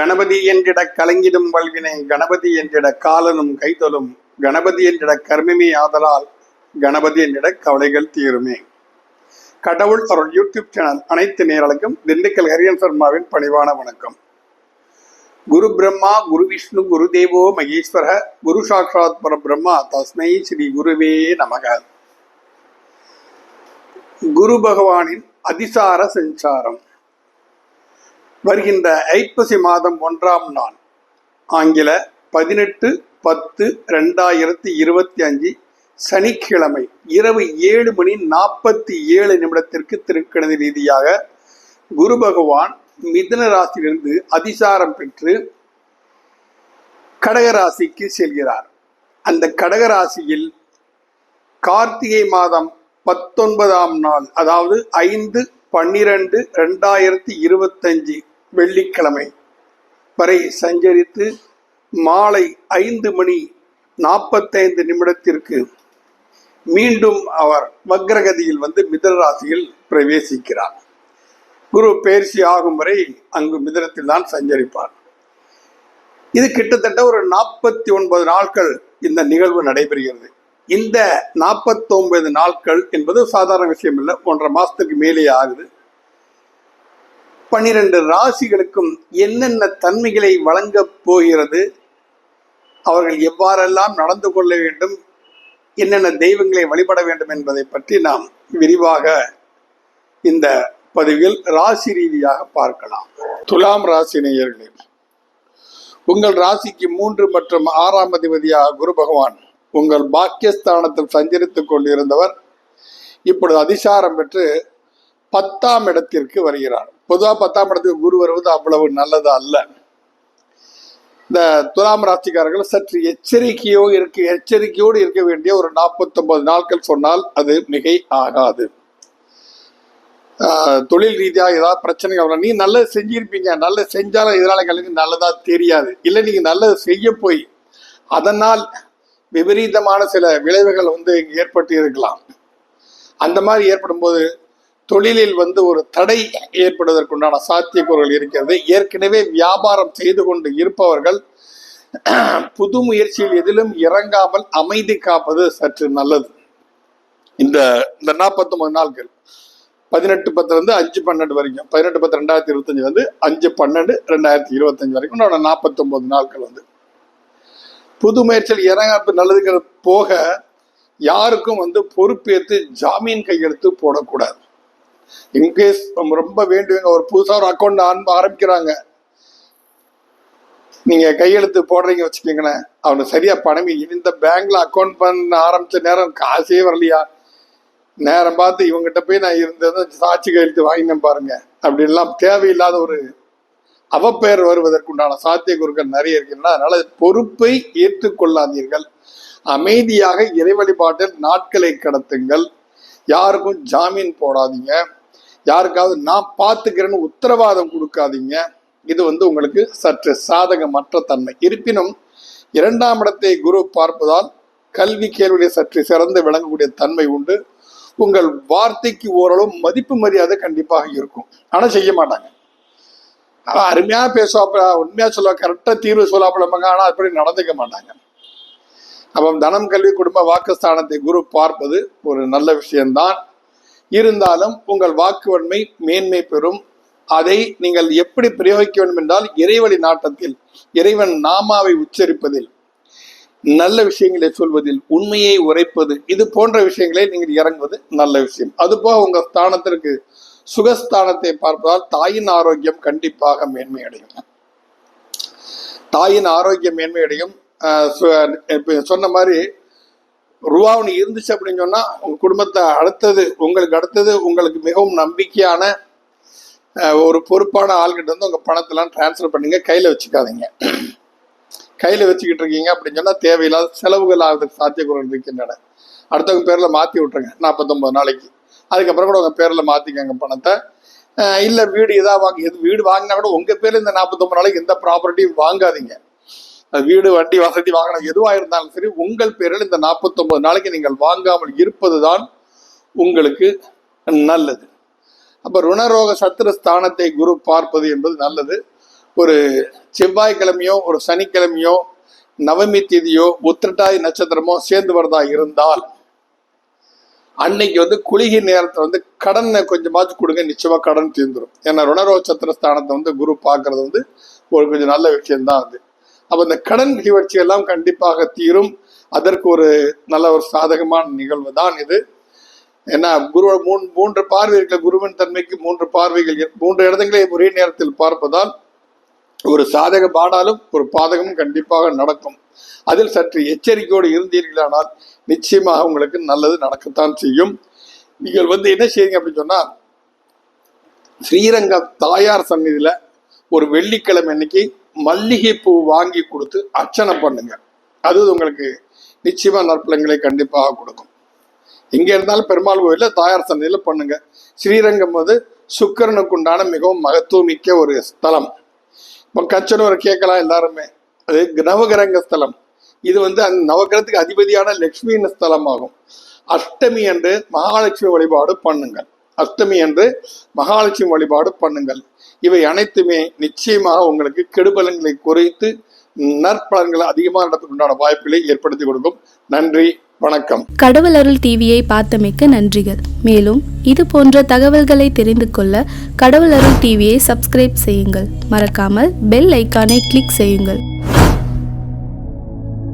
கணபதி என்றிட கலங்கிடும் வல்வினை கணபதி என்றிட காலனும் கைதொலும் கணபதி என்றிட கர்மிமே ஆதலால் கணபதி என்றிட கவலைகள் தீருமே. கடவுள் அருள் யூடியூப் சேனல் அனைத்து நேரலுக்கும் திண்டுக்கல் ஹரியன் சர்மாவின் பணிவான வணக்கம். குரு பிரம்மா குரு விஷ்ணு குரு தேவோ மகேஸ்வர குரு சாட்சாத் பரபிரம்மா தஸ்மை ஸ்ரீ குருவே நமக. குரு பகவானின் அதிசார சஞ்சாரம். வருகின்ற ஐப்பசி மாதம் ஒன்றாம் நாள் ஆங்கில பதினெட்டு பத்து ரெண்டாயிரத்தி இருபத்தி அஞ்சு சனிக்கிழமை இரவு ஏழு மணி நாற்பத்தி ஏழு நிமிடத்திற்கு திருக்கணித ரீதியாக குரு பகவான் மிதன ராசியிலிருந்து அதிசாரம் பெற்று கடகராசிக்கு செல்கிறார். அந்த கடகராசியில் கார்த்திகை மாதம் பத்தொன்பதாம் நாள் அதாவது ஐந்து பன்னிரண்டு ரெண்டாயிரத்தி இருபத்தஞ்சு வெள்ளிக்கிழமை. வரை சஞ்சரித்து மாலை ஐந்து மணி நாற்பத்தைந்து நிமிடத்திற்கு மீண்டும் அவர் வக்ரகதியில் வந்து மிதன ராசியில் பிரவேசிக்கிறார். குரு பயிற்சி ஆகும் வரை அங்கு மிதனத்தில் தான் சஞ்சரிப்பார். இது கிட்டத்தட்ட ஒரு நாற்பத்தி ஒன்பது நாட்கள் இந்த நிகழ்வு நடைபெறுகிறது. இந்த நாற்பத்தொன்பது நாட்கள் என்பது சாதாரண விஷயம் இல்லை ஒன்றரை மாதத்துக்கு மேலே ஆகுது. பன்னிரண்டு ராசிகளுக்கும் என்னென்ன தன்மைகளை வழங்கப் போகிறது? அவர்கள் எவ்வாறெல்லாம் நடந்து கொள்ள வேண்டும்? என்னென்ன தெய்வங்களை வழிபட வேண்டும் என்பதை பற்றி நாம் விரிவாக இந்த பதிவில் ராசி ரீதியாக பார்க்கலாம். துலாம் ராசி நேயர்களே உங்கள் ராசிக்கு மூன்று மற்றும் ஆறாம் அதிபதியாக குரு பகவான் உங்கள் பாக்கியஸ்தானத்தில் சஞ்சரித்துக் கொண்டிருந்தவர். இப்பொழுது அதிசாரம் பெற்று பத்தாம் இடத்திற்கு வருகிறார். பொதுவாக பத்தாம் இடத்துக்கு குரு வருவது அவ்வளவு நல்லது அல்ல. இந்த துலாம் ராசிக்காரர்கள் சற்று எச்சரிக்கையோ இருக்க எச்சரிக்கையோடு இருக்க வேண்டிய ஒரு நாற்பத்தொன்பது நாட்கள் சொன்னால் அது மிகை ஆகாது. ஆஹ் தொழில் ரீதியாக ஏதாவது பிரச்சனைகள் வரலாம் நீ நல்லது செஞ்சிருப்பீங்க நல்லது செஞ்சாலும் எதிராளிகளுக்கு நல்லதா தெரியாது. இல்லை நீங்க நல்லது செய்ய போய் அதனால் விபரீதமான சில விளைவுகள் வந்து ஏற்பட்டு இருக்கலாம். அந்த மாதிரி ஏற்படும் போது தொழிலில் வந்து ஒரு தடை ஏற்படுவதற்குண்டான சாத்தியக்கூறுகள் இருக்கிறது. ஏற்கனவே வியாபாரம் செய்து கொண்டு இருப்பவர்கள் புது முயற்சியில் எதிலும் இறங்காமல் அமைதி காப்பது சற்று நல்லது. இந்த இந்த நாற்பத்தொன்பது நாட்கள் பதினெட்டு பத்துலேருந்து அஞ்சு பன்னெண்டு வரைக்கும். பதினெட்டு பத்து ரெண்டாயிரத்தி இருபத்தஞ்சு வந்து அஞ்சு பன்னெண்டு ரெண்டாயிரத்தி இருபத்தஞ்சு வரைக்கும் நான் நாற்பத்தொன்பது நாட்கள் வந்து. புது முயற்சியில் இறங்காப்பு நல்லதுங்கிறது போக யாருக்கும் வந்து பொறுப்பேற்று ஜாமீன் கையெழுத்து போடக்கூடாது. இன்கேஸ் ரொம்ப வேண்டுவீங்க ஒரு புதுசா ஒரு அக்கௌண்ட் அன்ப ஆரம்பிக்கிறாங்க. நீங்க கையெழுத்து போடுறீங்க வச்சுக்கோங்களேன் அவனுக்கு சரியா பணம் இந்த பேங்க்ல அக்கௌண்ட் பண்ண ஆரம்பிச்ச நேரம் காசே வரலையா? நேரம் பார்த்து இவங்ககிட்ட போய் நான் இருந்ததை சாட்சி கையெழுத்து வாங்கினேன் பாருங்க. அப்படின்லாம் தேவையில்லாத ஒரு அவப்பெயர் வருவதற்குண்டான குருக்கள் நிறைய இருக்கின்றன அதனால பொறுப்பை ஏற்றுக்கொள்ளாதீர்கள். அமைதியாக இறை வழிபாட்டில் நாட்களை கடத்துங்கள். யாருக்கும் ஜாமீன் போடாதீங்க. யாருக்காவது நான் பார்த்துக்கிறேன்னு உத்தரவாதம் கொடுக்காதீங்க. இது வந்து உங்களுக்கு சற்று சாதகமற்ற தன்மை. இருப்பினும் இரண்டாம் இடத்தை குரு பார்ப்பதால் கல்வி கேள்வியை சற்று சிறந்து விளங்கக்கூடிய தன்மை உண்டு. உங்கள் வார்த்தைக்கு ஓரளவு மதிப்பு மரியாதை கண்டிப்பாக இருக்கும். ஆனால் செய்ய மாட்டாங்க. ஆனால் அருமையாக பேசுவாப்ப உண்மையாக சொல்ல கரெக்டாக தீர்வு சொல்லாப்படமாங்க ஆனால் அப்படி நடந்துக்க மாட்டாங்க. அப்போ தனம் கல்வி குடும்ப வாக்குஸ்தானத்தை குரு பார்ப்பது ஒரு நல்ல விஷயம்தான். இருந்தாலும் உங்கள் வாக்குவன்மை மேன்மை பெறும். அதை நீங்கள் எப்படி பிரயோகிக்க வேண்டும் என்றால் இறைவழி நாட்டத்தில் இறைவன் நாமாவை உச்சரிப்பதில் நல்ல விஷயங்களை சொல்வதில் உண்மையை உரைப்பது இது போன்ற விஷயங்களை நீங்கள் இறங்குவது நல்ல விஷயம். அதுபோக உங்கள் ஸ்தானத்திற்கு சுகஸ்தானத்தை பார்ப்பதால் தாயின் ஆரோக்கியம் கண்டிப்பாக மேன்மையடையும். தாயின் ஆரோக்கியம் மேன்மையடையும். சு- சொன்ன மாதிரி ரூபா ஒன்று இருந்துச்சு அப்படின்னு சொன்னால் உங்கள் குடும்பத்தை அடுத்தது உங்களுக்கு அடுத்தது உங்களுக்கு மிகவும் நம்பிக்கையான ஒரு பொறுப்பான ஆள்கிட்ட வந்து உங்கள் பணத்தெல்லாம் டிரான்ஸ்ஃபர் பண்ணிங்க. கையில் வச்சுக்காதீங்க. கையில் வச்சுக்கிட்டு இருக்கீங்க அப்படின்னு சொன்னால் தேவையில்லாத செலவுகள் ஆகுறதுக்கு சாத்தியக்கூறு இருக்கின்றன. அடுத்தவங்க பேரில் மாற்றி விட்ருங்க நாற்பத்தொம்போது நாளைக்கு. அதுக்கப்புறம் கூட உங்கள் பேரில் மாற்றிக்கங்க பணத்தை. இல்லை வீடு இதாக வாங்கி எது வீடு வாங்கினா கூட உங்கள் பேரில் இந்த நாற்பத்தொம்போது நாளைக்கு எந்த ப்ராப்பர்ட்டியும் வாங்காதீங்க. வீடு வண்டி வசதி வாகனம் எதுவாக இருந்தாலும் சரி உங்கள் பேரில் இந்த நாற்பத்தொன்பது நாளைக்கு நீங்கள் வாங்காமல் இருப்பதுதான் உங்களுக்கு நல்லது. அப்போ ருணரோக சத்திர ஸ்தானத்தை குரு பார்ப்பது என்பது நல்லது. ஒரு செவ்வாய்க்கிழமையோ ஒரு சனிக்கிழமையோ நவமி திதியோ உத்திரட்டாதி நட்சத்திரமோ சேர்ந்து வரதா இருந்தால் அன்னைக்கு வந்து குளிகை நேரத்தில் வந்து கடனை கொஞ்சமாச்சும் கொடுங்க நிச்சயமாக கடன் தீர்ந்துடும் ஏன்னா ருணரோக சத்திர ஸ்தானத்தை வந்து குரு பார்க்கறது வந்து ஒரு கொஞ்சம் நல்ல விஷயம்தான் அது. அப்போ இந்த கடன் நிகழ்ச்சி எல்லாம் கண்டிப்பாக தீரும். அதற்கு ஒரு நல்ல ஒரு சாதகமான நிகழ்வு தான் இது. ஏன்னா குரு மூணு மூன்று பார்வைகள் குருவின் தன்மைக்கு மூன்று பார்வைகள் மூன்று இடங்களை ஒரே நேரத்தில் பார்ப்பதால் ஒரு சாதக பாடாலும் ஒரு பாதகமும் கண்டிப்பாக நடக்கும். அதில் சற்று எச்சரிக்கையோடு இருந்தீர்களானால் நிச்சயமாக உங்களுக்கு நல்லது நடக்கத்தான் செய்யும். நீங்கள் வந்து என்ன செய்யுங்க அப்படின்னு சொன்னால் ஸ்ரீரங்கம் தாயார் சந்நிதியில் ஒரு வெள்ளிக்கிழமை அன்னைக்கு மல்லிகை பூ வாங்கி கொடுத்து அர்ச்சனை பண்ணுங்க. அது உங்களுக்கு நிச்சயமா நற்பலன்களை கண்டிப்பாக கொடுக்கும். எங்க இருந்தாலும் பெருமாள் கோயிலில் தாயார் சந்தையில் பண்ணுங்க. ஸ்ரீரங்கம் வந்து சுக்கரனுக்கு உண்டான மிகவும் மகத்துவமிக்க ஒரு ஸ்தலம். இப்போ கச்சனூர் கேட்கலாம் எல்லாருமே. அது நவகிரங்க ஸ்தலம். இது வந்து அந்த நவகிரகத்துக்கு அதிபதியான லக்ஷ்மியின் ஸ்தலம் ஆகும் அஷ்டமி அன்று மகாலட்சுமி வழிபாடு பண்ணுங்கள். அஷ்டமி அன்று மகாலட்சுமி வழிபாடு பண்ணுங்கள். இவை அனைத்துமே நிச்சயமாக உங்களுக்கு கெடுபலன்களை குறைத்து நற்பலன்களை அதிகமாக நடத்துக்கு உண்டான வாய்ப்புகளை ஏற்படுத்தி கொடுக்கும். நன்றி வணக்கம். கடவுள் அருள் டிவியை பார்த்தமைக்க நன்றிகள். மேலும் இது போன்ற தகவல்களை தெரிந்து கொள்ள கடவுள் அருள் டிவியை சப்ஸ்கிரைப் செய்யுங்கள். மறக்காமல் பெல் ஐக்கானை கிளிக் செய்யுங்கள்.